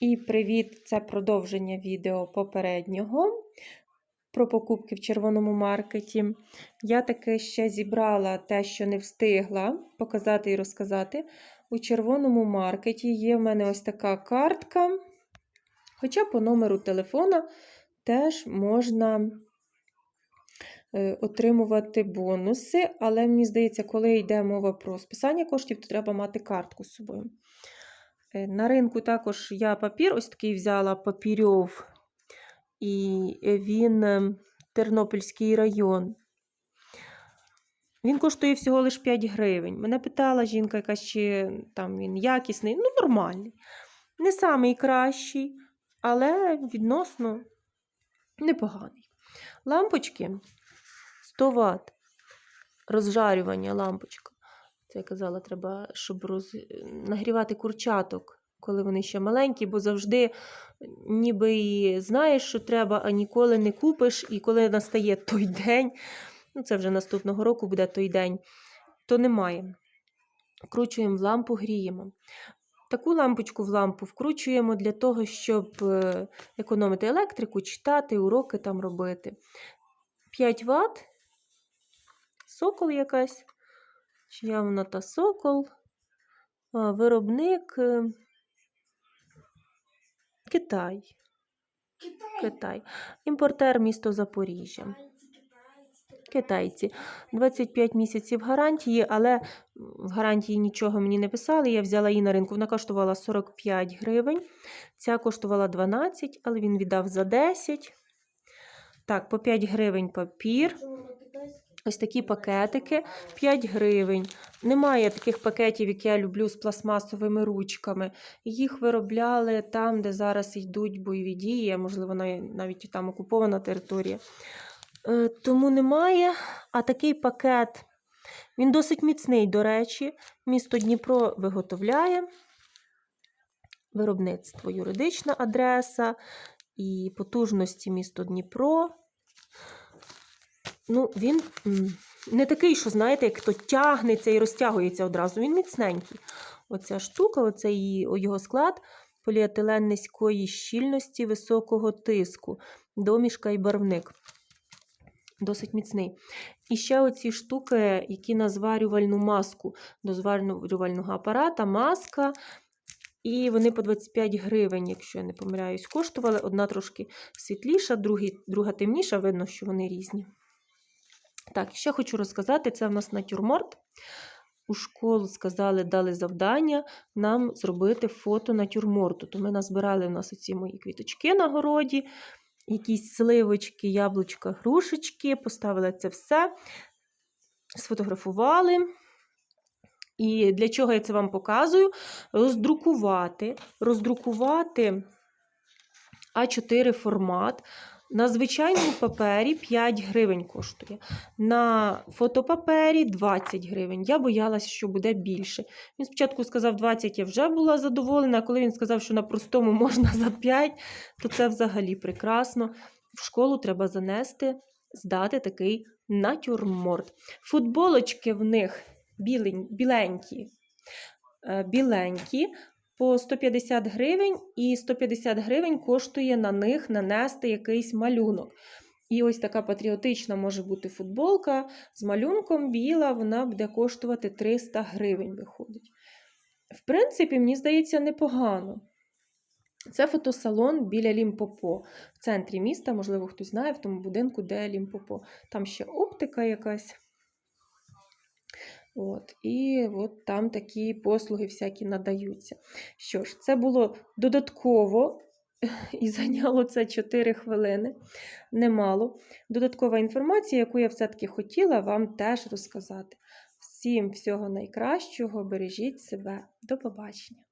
І привіт! Це продовження відео попереднього про покупки в червоному маркеті. Я таки ще зібрала те, що не встигла показати і розказати. У червоному маркеті є в мене ось така картка. Хоча по номеру телефона теж можна е, отримувати бонуси, але мені здається, коли йде мова про списання коштів, то треба мати картку з собою. Е, На ринку також я папір ось такий взяла папірьов, і він е, Тернопільський район. Він коштує всього лише 5 гривень. Мене питала жінка, якась чи там він якісний, ну, нормальний. Не самий кращий, але відносно непоганий. Лампочки 100 Вт. Розжарювання лампочка. Це я казала, треба, щоб роз... нагрівати курчаток, коли вони ще маленькі, бо завжди ніби і знаєш, що треба, а ніколи не купиш. І коли настає той день, ну це вже наступного року буде той день, то немає. Вкручуємо в лампу, гріємо. Таку лампочку в лампу вкручуємо для того, щоб е, економити електрику, читати, уроки там робити. 5 Вт, сокол якась. Вона та сокол, виробник е, Китай. Китай. Імпортер місто Запоріжжя. Китайці. 25 місяців гарантії, але в гарантії нічого мені не писали. Я взяла її на ринку. Вона коштувала 45 гривень. Ця коштувала 12, але він віддав за 10. Так, по 5 гривень папір. Ось такі пакетики 5 гривень. Немає таких пакетів, які я люблю з пластмасовими ручками. Їх виробляли там, де зараз йдуть бойові дії, можливо, навіть і там окупована територія. Е, Тому немає. А такий пакет, він досить міцний, до речі. Місто Дніпро виготовляє. Виробництво, юридична адреса і потужності місто Дніпро. Ну, він не такий, що, знаєте, як то тягнеться і розтягується одразу. Він міцненький. Оця штука, оцей її- його склад поліетилен низької щільності високого тиску, домішка і барвник. Досить міцний. І ще оці штуки, які на зварювальну маску до зварювального апарата, маска. І вони по 25 гривень, якщо я не помиляюсь, коштували. Одна трошки світліша, друга темніша, видно, що вони різні. Так, ще хочу розказати: це в нас натюрморт. У школу сказали, дали завдання нам зробити фото натюрморту. То ми назбирали в нас оці мої квіточки на городі, якісь сливочки, яблучка, грушечки, поставили це все, сфотографували. І для чого я це вам показую? Роздрукувати, роздрукувати А4 формат. На звичайному папері 5 гривень коштує. На фотопапері 20 гривень. Я боялася, що буде більше. Він спочатку сказав 20, я вже була задоволена, а коли він сказав, що на простому можна за 5, то це взагалі прекрасно. В школу треба занести, здати такий натюрморт. Футболочки в них біленькі, е, біленькі по 150 гривень, і 150 гривень коштує на них нанести якийсь малюнок. І ось така патріотична може бути футболка з малюнком біла, вона буде коштувати 300 гривень, виходить. В принципі, мені здається, непогано. Це фотосалон біля Лімпопо. В центрі міста, можливо, хтось знає, в тому будинку, де Лімпопо. Там ще оптика якась. От, і от там такі послуги всякі надаються. Що ж, це було додатково, і зайняло це 4 хвилини, немало. Додаткова інформація, яку я все-таки хотіла вам теж розказати. Всім всього найкращого, бережіть себе. До побачення!